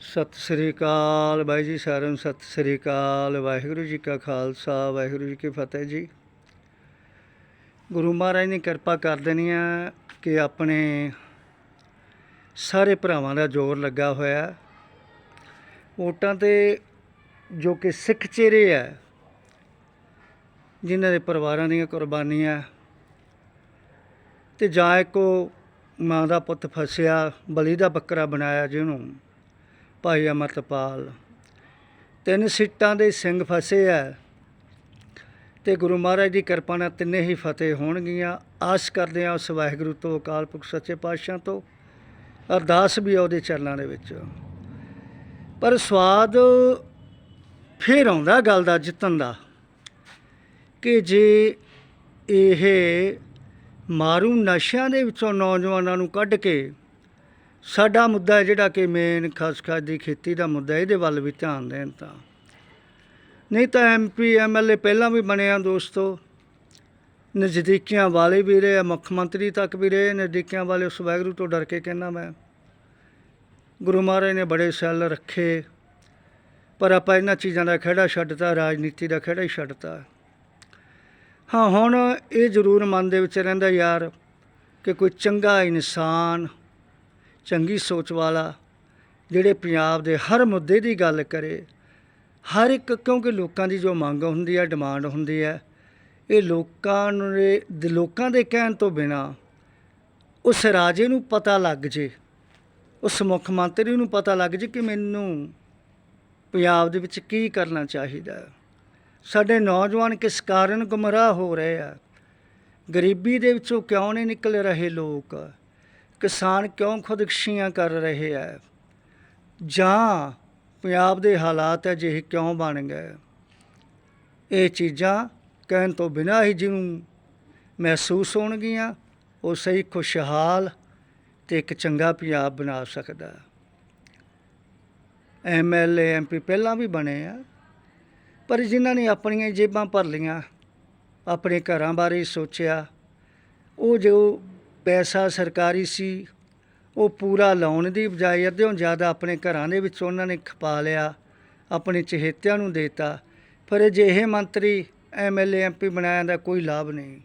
ਸਤਿ ਸ੍ਰੀ ਅਕਾਲ ਬਾਈ ਜੀ ਸਾਰਿਆਂ ਨੂੰ, ਸਤਿ ਸ੍ਰੀ ਅਕਾਲ। ਵਾਹਿਗੁਰੂ ਜੀ ਕਾ ਖਾਲਸਾ, ਵਾਹਿਗੁਰੂ ਜੀ ਕੀ ਫਤਿਹ ਜੀ। ਗੁਰੂ ਮਹਾਰਾਜ ਨੇ ਕਿਰਪਾ ਕਰ ਦੇਣੀ ਆ ਕਿ ਆਪਣੇ ਸਾਰੇ ਭਰਾਵਾਂ ਦਾ ਜ਼ੋਰ ਲੱਗਾ ਹੋਇਆ। ਵੋਟਾਂ ਤੇ ਜੋ ਕਿ ਸਿੱਖ ਚਿਹਰੇ ਆ, ਜਿਨ੍ਹਾਂ ਦੇ ਪਰਿਵਾਰਾਂ ਦੀਆਂ ਕੁਰਬਾਨੀਆਂ। ਤੇ ਜਾਂ ਇੱਕੋ ਮਾਂ ਦਾ ਪੁੱਤ ਫਸਿਆ, ਬਲੀ ਦਾ ਬੱਕਰਾ ਬਣਾਇਆ ਜਿਹਨੂੰ ਭਾਈ ਅਮਰਤਪਾਲ। ਤਿੰਨ ਸੀਟਾਂ ਦੇ ਸਿੰਘ ਫਸੇ ਆ ਤੇ ਗੁਰੂ ਮਹਾਰਾਜ ਦੀ ਕਿਰਪਾ ਨਾਲ ਤਿੰਨੇ ਹੀ ਫਤਿਹ ਹੋਣਗੀਆਂ। ਆਸ ਕਰਦੇ ਹਾਂ ਉਸ ਵਾਹਿਗੁਰੂ ਤੋਂ, ਅਕਾਲ ਪੁਰਖ ਸੱਚੇ ਪਾਤਸ਼ਾਹ ਤੋਂ, ਅਰਦਾਸ ਵੀ ਆ ਉਹਦੇ ਚਰਨਾਂ ਦੇ ਵਿੱਚ। ਪਰ ਸਵਾਦ ਫੇਰ ਆਉਂਦਾ ਗੱਲ ਦਾ, ਜਿੱਤਣ ਦਾ, ਕਿ ਜੇ ਇਹ ਮਾਰੂ ਨਸ਼ਿਆਂ ਦੇ ਵਿੱਚੋਂ ਨੌਜਵਾਨਾਂ ਨੂੰ ਕੱਢ ਕੇ ਸਾਡਾ ਮੁੱਦਾ ਜਿਹੜਾ ਕਿ ਮੇਨ ਖਾਸ ਖਾਸ ਦੀ ਖੇਤੀ ਦਾ ਮੁੱਦਾ ਇਹਦੇ ਵੱਲ ਵੀ ਧਿਆਨ ਦੇਣ ਤਾਂ। ਨਹੀਂ ਤਾਂ ਐਮਪੀ ਐਮਐਲਏ ਪਹਿਲਾਂ ਵੀ ਬਣੇ ਆ ਦੋਸਤੋ। ਨਜ਼ਦੀਕੀਆਂ ਵਾਲੇ ਵੀ ਰਹੇ ਆ, ਮੁੱਖ ਮੰਤਰੀ ਤੱਕ ਵੀ ਰਹੇ ਨਜ਼ਦੀਕੀਆਂ ਵਾਲੇ ਉਸ ਵਾਹਿਗੁਰੂ ਤੋਂ ਡਰ ਕੇ ਕਹਿੰਦਾ ਮੈਂ। ਗੁਰੂ ਮਹਾਰਾਜ ਨੇ ਬੜੇ ਸੈੱਲ ਰੱਖੇ, ਪਰ ਆਪਾਂ ਇਹਨਾਂ ਚੀਜ਼ਾਂ ਦਾ ਖਹਿੜਾ ਛੱਡਤਾ, ਰਾਜਨੀਤੀ ਦਾ ਖਹਿੜਾ ਹੀ ਛੱਡਤਾ। ਹਾਂ, ਹੁਣ ਇਹ ਜ਼ਰੂਰ ਮਨ ਦੇ ਵਿੱਚ ਰਹਿੰਦਾ ਯਾਰ ਕਿ ਕੋਈ ਚੰਗਾ ਇਨਸਾਨ ਚੰਗੀ ਸੋਚ ਵਾਲਾ, ਜਿਹੜੇ ਪੰਜਾਬ ਦੇ ਹਰ ਮੁੱਦੇ ਦੀ ਗੱਲ ਕਰੇ, ਹਰ ਇੱਕ, ਕਿਉਂਕਿ ਲੋਕਾਂ ਦੀ ਜੋ ਮੰਗ ਹੁੰਦੀ ਹੈ, ਡਿਮਾਂਡ ਹੁੰਦੀ ਹੈ, ਇਹ ਲੋਕਾਂ ਨੂੰ ਦੇ ਲੋਕਾਂ ਦੇ ਕਹਿਣ ਤੋਂ ਬਿਨਾ ਉਸ ਰਾਜੇ ਨੂੰ ਪਤਾ ਲੱਗ ਜੇ, ਉਸ ਮੁੱਖ ਮੰਤਰੀ ਨੂੰ ਪਤਾ ਲੱਗ ਜੇ ਕਿ ਮੈਨੂੰ ਪੰਜਾਬ ਦੇ ਵਿੱਚ ਕੀ ਕਰਨਾ ਚਾਹੀਦਾ ਸਾਡੇ ਨੌਜਵਾਨ ਕਿਸ ਕਾਰਨ ਗੁੰਮਰਾਹ ਹੋ ਰਹੇ ਆ? ਗਰੀਬੀ ਦੇ ਵਿੱਚੋਂ ਕਿਉਂ ਨਹੀਂ ਨਿਕਲ ਰਹੇ ਲੋਕ? ਕਿਸਾਨ ਕਿਉਂ ਖੁਦਕਸ਼ੀਆਂ ਕਰ ਰਹੇ ਹੈ? ਜਾਂ ਪੰਜਾਬ ਦੇ ਹਾਲਾਤ ਅਜਿਹੇ ਕਿਉਂ ਬਣ ਗਏ? ਇਹ ਚੀਜ਼ਾਂ ਕਹਿਣ ਤੋਂ ਬਿਨਾਂ ਹੀ ਜਿਹਨੂੰ ਮਹਿਸੂਸ ਹੋਣਗੀਆਂ, ਉਹ ਸਹੀ ਖੁਸ਼ਹਾਲ ਤੇ ਇੱਕ ਚੰਗਾ ਪੰਜਾਬ ਬਣਾ ਸਕਦਾ ਐਮਐਲਏ ਐਮਪੀ ਪਹਿਲਾਂ ਵੀ ਬਣੇ ਆ, ਪਰ ਜਿਨ੍ਹਾਂ ਨੇ ਆਪਣੀਆਂ ਜੇਬਾਂ ਭਰ ਲੀਆਂ ਆਪਣੇ ਘਰਾਂ ਬਾਰੇ ਸੋਚਿਆ, ਉਹ ਜੋ ਪੈਸਾ ਸਰਕਾਰੀ ਸੀ, ਉਹ ਪੂਰਾ ਲਾਉਣ ਦੀ ਬਜਾਏ ਅੱਧਿਓਂ ਜ਼ਿਆਦਾ ਆਪਣੇ ਘਰਾਂ ਦੇ ਵਿੱਚ ਉਹਨਾਂ ਨੇ ਖਪਾ ਲਿਆ, ਆਪਣੇ ਚਹੇਤਿਆਂ ਨੂੰ ਦੇਤਾ। ਪਰ ਅਜਿਹੇ ਮੰਤਰੀ ਐਮਐਲਏ ਐਮਪੀ ਬਣਾਇਆ ਦਾ ਕੋਈ ਲਾਭ ਨਹੀਂ।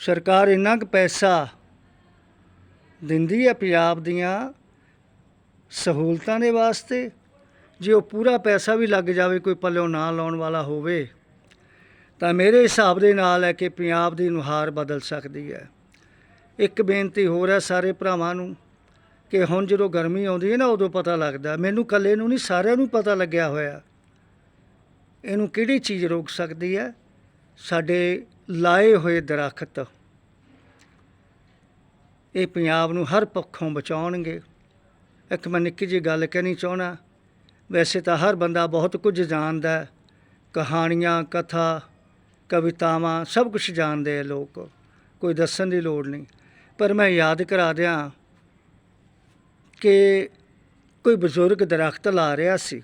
ਸਰਕਾਰ ਇੰਨਾ ਕੁ ਪੈਸਾ ਦਿੰਦੀ ਹੈ ਪੰਜਾਬ ਦੀਆਂ ਸਹੂਲਤਾਂ ਦੇ ਵਾਸਤੇ, ਜੇ ਉਹ ਪੂਰਾ ਪੈਸਾ ਵੀ ਲੱਗ ਜਾਵੇ, ਕੋਈ ਪੱਲਿਓ ਨਾ ਲਾਉਣ ਵਾਲਾ ਹੋਵੇ, ਤਾਂ ਮੇਰੇ ਹਿਸਾਬ ਦੇ ਨਾਲ ਹੈ ਕਿ ਪੰਜਾਬ ਦੀ ਨੁਹਾਰ ਬਦਲ ਸਕਦੀ ਹੈ। ਇੱਕ ਬੇਨਤੀ ਹੋਰ ਹੈ ਸਾਰੇ ਭਰਾਵਾਂ ਨੂੰ ਕਿ ਹੁਣ ਜਦੋਂ ਗਰਮੀ ਆਉਂਦੀ ਹੈ ਨਾ, ਉਦੋਂ ਪਤਾ ਲੱਗਦਾ। ਮੈਨੂੰ ਇਕੱਲੇ ਨੂੰ ਨਹੀਂ, ਸਾਰਿਆਂ ਨੂੰ ਪਤਾ ਲੱਗਿਆ ਹੋਇਆ। ਇਹਨੂੰ ਕਿਹੜੀ ਚੀਜ਼ ਰੋਕ ਸਕਦੀ ਹੈ? ਸਾਡੇ ਲਾਏ ਹੋਏ ਦਰਖਤ। ਇਹ ਪੰਜਾਬ ਨੂੰ ਹਰ ਪੱਖੋਂ ਬਚਾਉਣਗੇ। ਇੱਕ ਮੈਂ ਨਿੱਕੀ ਜਿਹੀ ਗੱਲ ਕਹਿਣੀ ਚਾਹਣਾ ਵੈਸੇ ਤਾਂ ਹਰ ਬੰਦਾ ਬਹੁਤ ਕੁਝ ਜਾਣਦਾ ਹੈ। ਕਹਾਣੀਆਂ, ਕਥਾ, ਕਵਿਤਾਵਾਂ, ਸਭ ਕੁਝ ਜਾਣਦੇ ਆ ਲੋਕ। ਕੋਈ ਦੱਸਣ ਦੀ ਲੋੜ ਨਹੀਂ। ਪਰ ਮੈਂ ਯਾਦ ਕਰਾ ਦਿਆਂ ਕਿ ਕੋਈ ਬਜ਼ੁਰਗ ਦਰਖਤ ਲਾ ਰਿਹਾ ਸੀ।